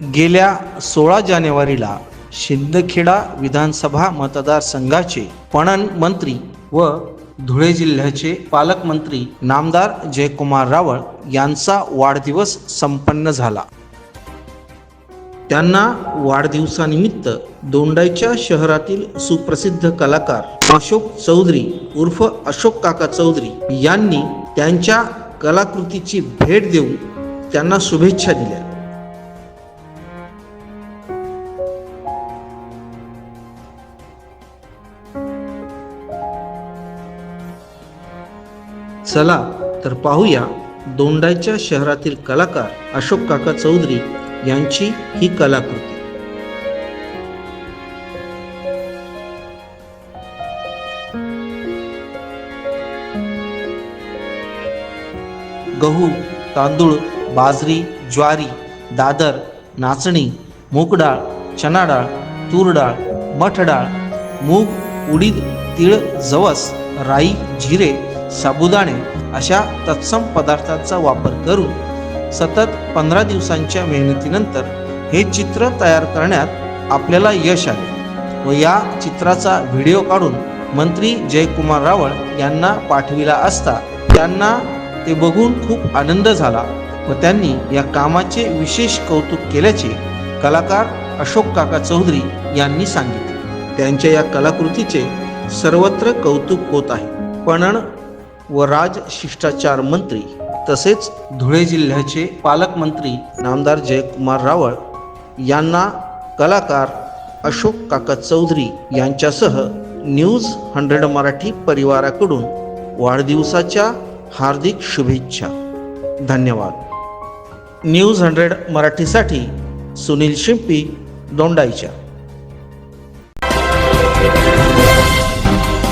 गेल्या सोळा जानेवारीला शिंदखेडा विधानसभा मतदारसंघाचे पणन मंत्री व धुळे जिल्ह्याचे पालकमंत्री नामदार जयकुमार रावळ यांचा वाढदिवस संपन्न झाला. त्यांना वाढदिवसानिमित्त दोंडाईच्या शहरातील सुप्रसिद्ध कलाकार अशोक चौधरी उर्फ अशोक काका चौधरी यांनी त्यांच्या कलाकृतीची भेट देऊन त्यांना शुभेच्छा दिल्या. चला तर पाहूया दोंडाच्या शहरातील कलाकार अशोक काका चौधरी यांची ही कलाकृती. गहू तांदूळ बाजरी ज्वारी दादर नाचणी मूग डाळ चना डाळ तूर डाळ मठ डाळ मूग उडीद तीळ जवस राई जिरे साबुदाणे अशा तत्सम पदार्थांचा वापर करून सतत पंधरा दिवसांच्या मेहनतीनंतर हे चित्र तयार करण्यात आपल्याला यश आले व या चित्राचा व्हिडिओ काढून मंत्री जयकुमार रावळ यांना पाठविला असता त्यांना ते बघून खूप आनंद झाला व त्यांनी या कामाचे विशेष कौतुक केल्याचे कलाकार अशोक काका चौधरी यांनी सांगितले. त्यांच्या या कलाकृतीचे सर्वत्र कौतुक होत आहे. पणन व राजशिष्टाचार मंत्री तसेच धुळे जिल्ह्याचे पालकमंत्री नामदार जयकुमार रावळ यांना कलाकार अशोक काका चौधरी यांच्यासह न्यूज हंड्रेड मराठी परिवाराकडून वाढदिवसाच्या हार्दिक शुभेच्छा. धन्यवाद. न्यूज हंड्रेड मराठीसाठी सुनील शिंपी दोंडाईच्या.